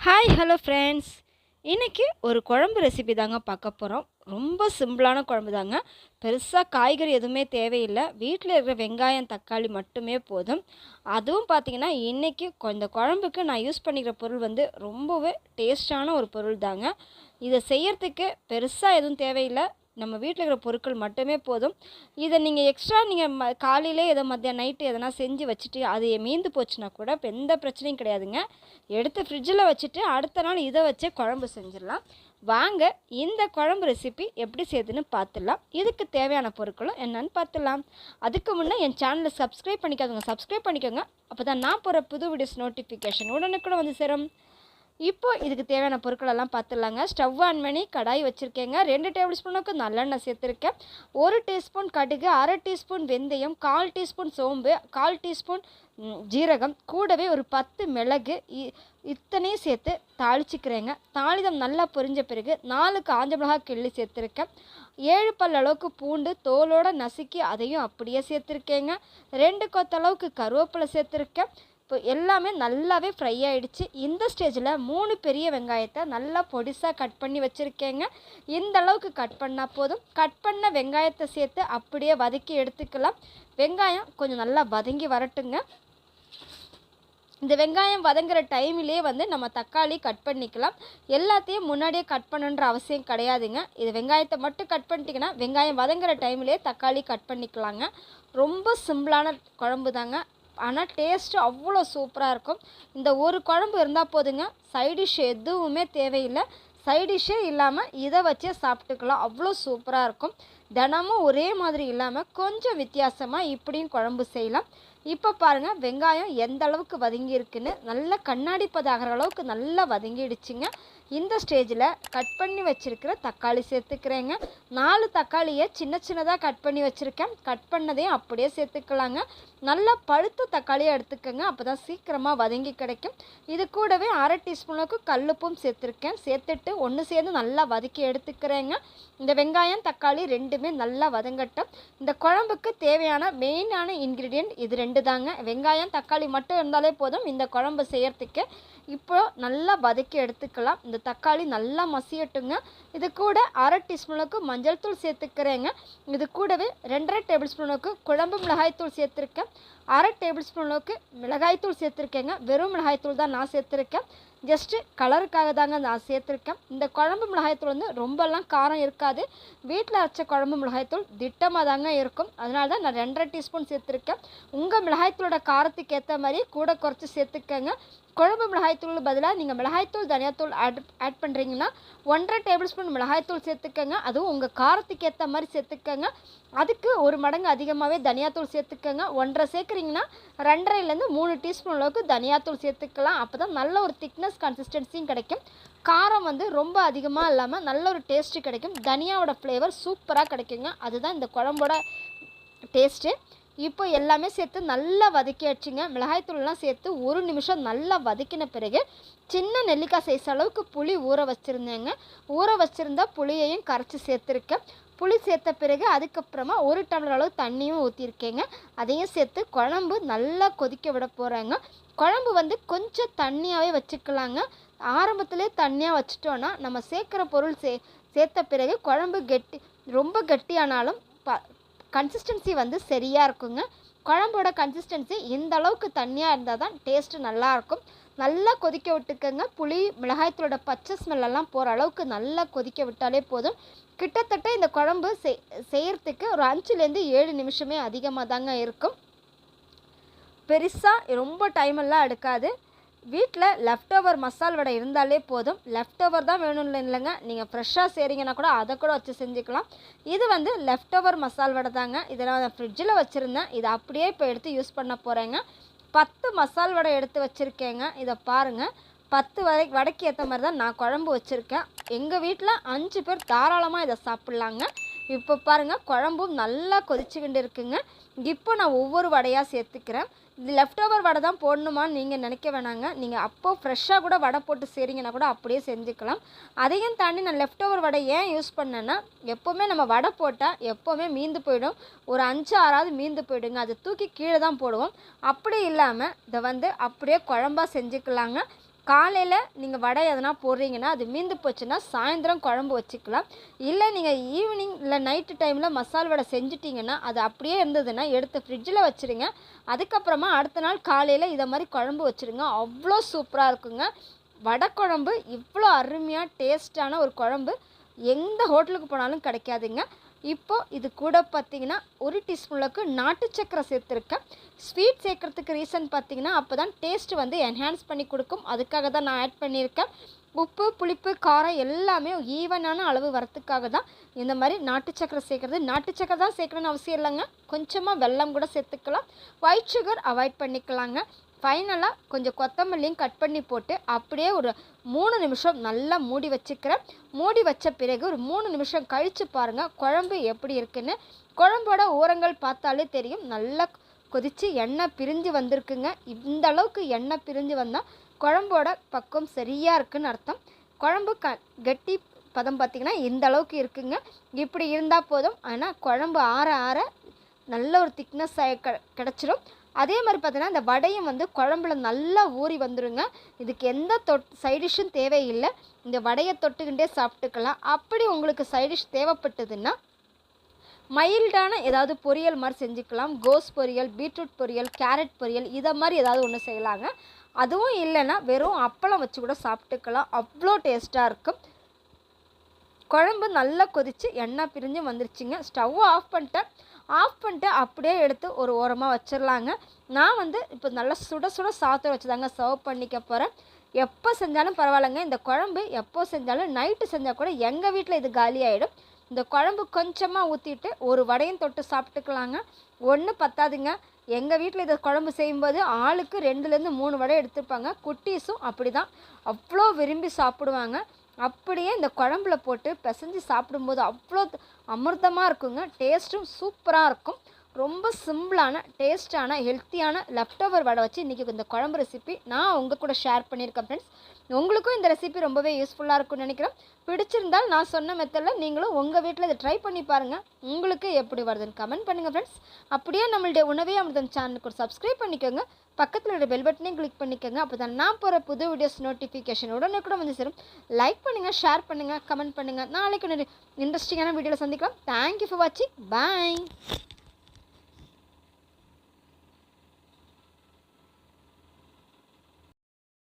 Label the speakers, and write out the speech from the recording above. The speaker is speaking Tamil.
Speaker 1: ஹாய் ஹலோ ஃப்ரெண்ட்ஸ் இன்றைக்கி ஒரு குழம்பு ரெசிபி தாங்க பார்க்க போகிறோம் ரொம்ப சிம்பிளான குழம்பு தாங்க. பெருசாக காய்கறி எதுவுமே தேவையில்லை. வீட்டில் இருக்கிற வெங்காயம் தக்காளி மட்டுமே போதும். அதுவும் பார்த்திங்கன்னா இன்றைக்கி இந்த குழம்புக்கு நான் யூஸ் பண்ணிக்கிற பொருள் வந்து ரொம்பவே டேஸ்டான ஒரு பொருள் தாங்க. இதை செய்யறதுக்கு பெருசாக எதுவும் தேவையில்லை. நம்ம வீட்டில் இருக்கிற பொருட்கள் மட்டுமே போதும். இதை நீங்கள் எக்ஸ்ட்ரா நீங்கள் ம காலையிலே எதை மத்தியானம் நைட்டு எதனா செஞ்சு வச்சுட்டு அது மீந்து போச்சுன்னா கூட இப்போ எந்த பிரச்சனையும் கிடையாதுங்க. எடுத்து ஃப்ரிட்ஜில் வச்சுட்டு அடுத்த நாள் இதை வச்சே குழம்பு செஞ்சிடலாம். வாங்க இந்த குழம்பு ரெசிபி எப்படி செய்யுதுன்னு பார்த்துடலாம். இதுக்கு தேவையான பொருட்களும் என்னன்னு பார்த்துடலாம். அதுக்கு முன்னே என் சேனலை சப்ஸ்கிரைப் பண்ணிக்காதுங்க சப்ஸ்கிரைப் பண்ணிக்கோங்க. அப்போ தான் நான் போகிற புது வீடியோஸ் நோட்டிஃபிகேஷன் உடனுக்குள்ள வந்து சேரும். இப்போ இதுக்கு தேவையான பொருட்கள் எல்லாம் பார்த்துடலாங்க. ஸ்டவ் ஆன் பண்ணி கடாய் வச்சுருக்கேங்க. ரெண்டு டேபிள் ஸ்பூனுக்கு நல்லெண்ணெய் சேர்த்துருக்கேன். ஒரு டீஸ்பூன் கடுகு அரை டீஸ்பூன் வெந்தயம் கால் டீஸ்பூன் சோம்பு கால் டீஸ்பூன் ஜீரகம் கூடவே ஒரு பத்து மிளகு இ- இத்தனையும் சேர்த்து தாளிச்சிக்கிறேங்க. தாளிதம் நல்லா பொரிஞ்ச பிறகு நாலு காஞ்ச மிளகாய் கிள்ளி சேர்த்துருக்கேன். ஏழு பல் அளவுக்கு பூண்டு தோலோடு நசுக்கி அதையும் அப்படியே சேர்த்துருக்கேங்க. ரெண்டு கொத்தளவுக்கு கருவேப்பிலை சேர்த்துருக்கேன். இப்போ எல்லாமே நல்லாவே ஃப்ரை ஆகிடுச்சு இந்த ஸ்டேஜில் மூணு பெரிய வெங்காயத்தை நல்லா பொடிசாக கட் பண்ணி வச்சுருக்கேங்க. இந்த அளவுக்கு கட் பண்ணால் போதும். கட் பண்ண வெங்காயத்தை சேர்த்து அப்படியே வதக்கி எடுத்துக்கலாம். வெங்காயம் கொஞ்சம் நல்லா வதங்கி வரட்டுங்க. இந்த வெங்காயம் வதங்குற டைமிலே வந்து நம்ம தக்காளி கட் பண்ணிக்கலாம். எல்லாத்தையும் முன்னாடியே கட் பண்ணுன்ற அவசியம் கிடையாதுங்க. இது வெங்காயத்தை மட்டும் கட் பண்ணிட்டீங்கன்னா வெங்காயம் வதங்குற டைமிலே தக்காளி கட் பண்ணிக்கலாங்க. ரொம்ப சிம்பிளான குழம்பு தாங்க ஆனால் டேஸ்ட்டு அவ்வளோ சூப்பராக இருக்கும். இந்த ஒரு குழம்பு இருந்தால் போதுங்க. சைடிஷ் எதுவுமே தேவையில்லை. சைடிஷ்ஷே இல்லாமல் இதை வச்சே சாப்பிட்டுக்கலாம். அவ்வளோ சூப்பராக இருக்கும். தினமும் ஒரே மாதிரி இல்லாமல் கொஞ்சம் வித்தியாசமாக இப்படியும் குழம்பு செய்யலாம். இப்போ பாருங்கள் வெங்காயம் எந்த அளவுக்கு வதங்கி இருக்குன்னு. நல்லா கண்ணாடி பதாகிற அளவுக்கு நல்லா வதங்கிடுச்சுங்க. இந்த ஸ்டேஜில் கட் பண்ணி வச்சுருக்கிற தக்காளி சேர்த்துக்கிறேங்க. நாலு தக்காளியை சின்ன சின்னதாக கட் பண்ணி வச்சுருக்கேன். கட் பண்ணதையும் அப்படியே சேர்த்துக்கலாங்க. நல்லா பழுத்த தக்காளியை எடுத்துக்கோங்க. அப்போ தான் சீக்கிரமாக வதங்கி கிடைக்கும். இது கூடவே அரை டீஸ்பூனுக்கு கல்லுப்பும் சேர்த்துருக்கேன். சேர்த்துட்டு ஒன்று சேர்ந்து நல்லா வதக்கி எடுத்துக்கிறேங்க. இந்த வெங்காயம் தக்காளி ரெண்டுமே நல்லா வதங்கட்டும். இந்த குழம்புக்கு தேவையான மெயினான இன்க்ரீடியன்ட் இது ரெண்டு தாங்க வெங்காயம் தக்காளி மட்டும் இருந்தாலே போதும். இந்த குழம்பு செய்கிறதுக்கு இப்போ நல்லா வதக்கி எடுத்துக்கலாம். இந்த தக்காளி நல்லா மசியட்டுங்க. இது கூட அரை டீஸ்பூனுக்கு மஞ்சள் தூள் சேர்த்துக்கிறேங்க. இது கூடவே ரெண்டரை டேபிள் ஸ்பூனுக்கு குழம்பு மிளகாய்த்தூள் சேர்த்துருக்கேன். அரை டேபிள் ஸ்பூனுக்கு மிளகாய்த்தூள் சேர்த்துருக்கேங்க. வெறும் மிளகாய்த்தூள் தான் நான் சேர்த்துருக்கேன். ஜஸ்ட்டு கலருக்காக தாங்க நான் சேர்த்துருக்கேன். இந்த குழம்பு மிளகாய்த்தூள் வந்து ரொம்பலாம் காரம் இருக்காது. வீட்டில் அரைச்ச குழம்பு மிளகாய்த்தூள் திட்டமாக தாங்க இருக்கும். அதனால தான் நான் ரெண்டரை டீஸ்பூன் சேர்த்துருக்கேன். உங்கள் மிளகாய்த்தூளோட காரத்துக்கு ஏற்ற மாதிரி கூட குறைச்சி சேர்த்துக்கங்க. குழம்பு மிளகாய்த்தூள் பதிலாக நீங்கள் மிளகாய்த்தூள் தனியாத்தூள் ஆட் ஆட் பண்ணுறீங்கன்னா ஒன்றரை டேபிள் ஸ்பூன் மிளகாய்த்தூள் சேர்த்துக்கங்க. அதுவும் உங்கள் காரத்துக்கு ஏற்ற மாதிரி சேர்த்துக்கங்க. அதுக்கு ஒரு மடங்கு அதிகமாகவே தனியாத்தூள் சேர்த்துக்கங்க. ஒன்றரை சேர்க்குறீங்கன்னா ரெண்டரைலேருந்து மூணு டீஸ்பூன் அளவுக்கு தனியாத்தூள் சேர்த்துக்கலாம். அப்போ தான் நல்ல ஒரு திக்னஸ் கன்சிஸ்டன்சியும் கிடைக்கும். காரம் வந்து ரொம்ப அதிகமாக இல்லாமல் நல்ல ஒரு டேஸ்ட்டு கிடைக்கும். தனியாவோட ஃப்ளேவர் சூப்பராக கிடைக்குங்க. அதுதான் இந்த குழம்போட டேஸ்ட்டு இப்போ எல்லாமே சேர்த்து நல்லா வதக்கியாச்சுங்க. மிளகாய்த்தூள்லாம் சேர்த்து ஒரு நிமிஷம் நல்லா வதக்கின பிறகு சின்ன நெல்லிக்காய் சைஸ் அளவுக்கு புளி ஊற வச்சுருந்தேங்க. ஊற வச்சுருந்தா புளியையும் கரைச்சி சேர்த்துருக்கேன். புளி சேர்த்த பிறகு அதுக்கப்புறமா ஒரு டம்ளர் அளவு தண்ணியும் ஊற்றிருக்கேங்க அதையும் சேர்த்து குழம்பு நல்லா கொதிக்க விட போகிறாங்க குழம்பு வந்து கொஞ்சம் தண்ணியாகவே வச்சுக்கலாங்க. ஆரம்பத்திலே தண்ணியாக வச்சிட்டோன்னா நம்ம சேர்க்குற பொருள் சே சேர்த்த பிறகு குழம்பு கெட்டி ரொம்ப கெட்டியானாலும் ப கன்சிஸ்டன்சி வந்து சரியாக இருக்குங்க. குழம்போட கன்சிஸ்டன்சி இந்த அளவுக்கு தண்ணியாக இருந்தால் தான் டேஸ்ட்டு நல்லாயிருக்கும் நல்லா கொதிக்க விட்டுக்கோங்க. புளி மிளகாய்த்தூளோட பச்சை ஸ்மெல்லெல்லாம் போகிற அளவுக்கு நல்லா கொதிக்க விட்டாலே போதும். கிட்டத்தட்ட இந்த குழம்பு செய் செய்யறதுக்கு ஒரு அஞ்சுலேருந்து ஏழு நிமிஷமே அதிகமாக தாங்க இருக்கும். பெருசாக ரொம்ப டைமெல்லாம் எடுக்காது. வீட்டில் லெஃப்ட் ஓவர் மசால் வடை இருந்தாலே போதும். லெஃப்ட் ஓவர் தான் வேணும் இல்லைங்க. நீங்கள் ஃப்ரெஷ்ஷாக செய்கிறீங்கன்னா கூட அதை கூட வச்சு செஞ்சுக்கலாம். இது வந்து லெஃப்ட் ஓவர் மசால் வடை தாங்க. இதை நான் ஃப்ரிட்ஜில் வச்சுருந்தேன். இதை அப்படியே இப்போ எடுத்து யூஸ் பண்ண போகிறேங்க பத்து மசால் வடை எடுத்து வச்சுருக்கேங்க. இதை பாருங்கள் பத்து வரை வடைக்கு ஏற்ற மாதிரி தான் நான் குழம்பு வச்சுருக்கேன். எங்கள் வீட்டில் அஞ்சு பேர் தாராளமாக இதை சாப்பிட்லாங்க. இப்போ பாருங்கள் குழம்பும் நல்லா கொதிச்சுக்கிட்டு இருக்குங்க இப்போ நான் ஒவ்வொரு வடையாக சேர்த்துக்கிறேன். இது லெஃப்ட் ஓவர் வடை தான் போடணுமான்னு நீங்கள் நினைக்க வேணாங்க. நீங்கள் அப்போ ஃப்ரெஷ்ஷாக கூட வடை போட்டு செய்கிறீங்கன்னா கூட அப்படியே செஞ்சுக்கலாம். அதையும் தாண்டி நான் லெஃப்ட் ஓவர் வடை ஏன் யூஸ் பண்ணேன்னா எப்போவுமே நம்ம வடை போட்டால் எப்போவுமே மீந்து போயிடும். ஒரு அஞ்சு ஆறாவது மீந்து போயிடுங்க. அதை தூக்கி கீழே தான் போடுவோம். அப்படி இல்லாமல் இதை வந்து அப்படியே குழம்பாக செஞ்சுக்கலாங்க. காலையில் நீங்கள் வடை எதனா போடுறீங்கன்னா அது மீந்து போச்சுன்னா சாயந்தரம் குழம்பு வச்சுக்கலாம். இல்லை நீங்கள் ஈவினிங் இல்லை நைட்டு டைமில் மசால் வடை செஞ்சிட்டிங்கன்னா அது அப்படியே இருந்ததுன்னா எடுத்து ஃப்ரிட்ஜில் வச்சுருங்க. அதுக்கப்புறமா அடுத்த நாள் காலையில் இதை மாதிரி குழம்பு வச்சுருங்க. அவ்வளோ சூப்பராக இருக்குங்க. வடை குழம்பு இவ்வளோ அருமையாக டேஸ்டான ஒரு குழம்பு. எந்த ஹோட்டலுக்கு போனாலும் கிடைக்காதுங்க. இப்போது இது கூட பார்த்தீங்கன்னா ஒரு டீஸ்பூனுக்கு நாட்டு சக்கரை சேர்த்துருக்கேன். ஸ்வீட் சேர்க்குறதுக்கு ரீசன் பார்த்தீங்கன்னா அப்போ தான் டேஸ்ட் வந்து என்ஹான்ஸ் பண்ணி கொடுக்கும். அதுக்காக தான் நான் ஆட் பண்ணியிருக்கேன். உப்பு புளிப்பு காரம் எல்லாமே ஈவனான அளவு வரத்துக்காக தான் இந்த மாதிரி நாட்டு சக்கரை சேர்க்குறது. நாட்டு சக்கரை தான் சேர்க்கணும்னு அவசியம் இல்லைங்க. கொஞ்சமாக வெல்லம் கூட சேர்த்துக்கலாம். ஒயிட் சுகர் அவாய்ட் பண்ணிக்கலாங்க. ஃபைனலாக கொஞ்சம் கொத்தமல்லியும் கட் பண்ணி போட்டு அப்படியே ஒரு மூணு நிமிஷம் நல்லா மூடி வச்சுக்கிறேன். மூடி வச்ச பிறகு ஒரு மூணு நிமிஷம் கழித்து பாருங்கள் குழம்பு எப்படி இருக்குன்னு. குழம்போட ஓரங்கள் பார்த்தாலே தெரியும். நல்லா கொதித்து எண்ணெய் பிரிஞ்சு வந்திருக்குங்க. இந்த அளவுக்கு எண்ணெய் பிரிஞ்சு வந்தால் குழம்போட பக்கம் சரியாக இருக்குன்னு அர்த்தம். குழம்பு க கட்டி பதம் பார்த்திங்கன்னா இந்த அளவுக்கு இருக்குங்க. இப்படி இருந்தால் போதும். ஆனால் குழம்பு ஆற ஆற நல்ல ஒரு திக்னஸ் கிடச்சிரும். அதே மாதிரி பார்த்தீங்கன்னா இந்த வடையும் வந்து குழம்புல நல்லா ஊறி வந்துருங்க. இதுக்கு எந்த தொட் சைடிஷ்ஷும் தேவையில்லை. இந்த வடையை தொட்டுக்கிட்டே சாப்பிட்டுக்கலாம். அப்படி உங்களுக்கு சைடிஷ் தேவைப்பட்டதுன்னா மைல்டான ஏதாவது பொரியல் மாதிரி செஞ்சுக்கலாம். கோஸ் பொரியல் பீட்ரூட் பொரியல் கேரட் பொரியல் இதை மாதிரி ஏதாவது ஒன்று செய்யலாங்க. அதுவும் இல்லைன்னா வெறும் அப்பளம் வச்சு கூட சாப்பிட்டுக்கலாம். அவ்வளோ டேஸ்ட்டாக இருக்கும். குழம்பு நல்லா கொதித்து எண்ணெய் பிரிஞ்சு வந்துருச்சுங்க. ஸ்டவ் ஆஃப் பண்ணிட்டேன். ஆஃப் பண்ணிட்டு அப்படியே எடுத்து ஒரு ஓரமாக வச்சிடலாங்க. நான் வந்து இப்போ நல்லா சுட சுட சாத்தம் வச்சு தாங்க சர்வ் பண்ணிக்க போகிறேன் எப்போ செஞ்சாலும் பரவாயில்லைங்க. இந்த குழம்பு எப்போ செஞ்சாலும் நைட்டு செஞ்சால் கூட எங்கள் வீட்டில் இது காலி ஆகிடும் இந்த குழம்பு கொஞ்சமாக ஊற்றிட்டு ஒரு வடையும் தொட்டு சாப்பிட்டுக்கலாங்க. ஒன்று பத்தாதுங்க. எங்கள் வீட்டில் இதை குழம்பு செய்யும்போது ஆளுக்கு ரெண்டுலேருந்து மூணு வடை எடுத்துருப்பாங்க குட்டீஸும் அப்படி தான் அவ்வளோ விரும்பி சாப்பிடுவாங்க. அப்படியே இந்த குழம்புல போட்டு பிசைஞ்சு சாப்பிடும்போது அவ்வளோ அமிர்தமாக இருக்குங்க. டேஸ்ட்டும் சூப்பராக இருக்கும். ரொம்ப சிம்பிளான டேஸ்டான ஹெல்த்தியான லெஃப்ட் ஓவர் வடை வச்சு இன்றைக்கி இந்த குழம்பு ரெசிபி நான் உங்கள் கூட ஷேர் பண்ணியிருக்கேன் ஃப்ரெண்ட்ஸ் உங்களுக்கும் இந்த ரெசிபி ரொம்பவே யூஸ்ஃபுல்லாக இருக்கும்னு நினைக்கிறேன் பிடிச்சிருந்தால் நான் சொன்ன மெத்தடில் நீங்களும் உங்கள் வீட்டில் இதை ட்ரை பண்ணி பாருங்கள் உங்களுக்கு எப்படி வருதுன்னு கமெண்ட் பண்ணுங்கள் ஃப்ரெண்ட்ஸ் அப்படியே நம்மளுடைய உணவே அமிர்தம் சேனலுக்கு ஒரு சப்ஸ்கிரைப் பண்ணிக்கோங்க. பக்கத்தில் இருக்கிற பெல் பட்டனையும் கிளிக் பண்ணிக்கோங்க. அப்போ தான் நான் போகிற புது வீடியோஸ் நோட்டிஃபிகேஷன் உடனே கூட வந்து சேரும். லைக் பண்ணுங்கள் ஷேர் பண்ணுங்கள் கமெண்ட் பண்ணுங்கள் நாளைக்கு ஒரு இன்ட்ரெஸ்டிங்கான வீடியோவில் சந்திக்கலாம். தேங்க்யூ ஃபார் வாட்சிங் பாய்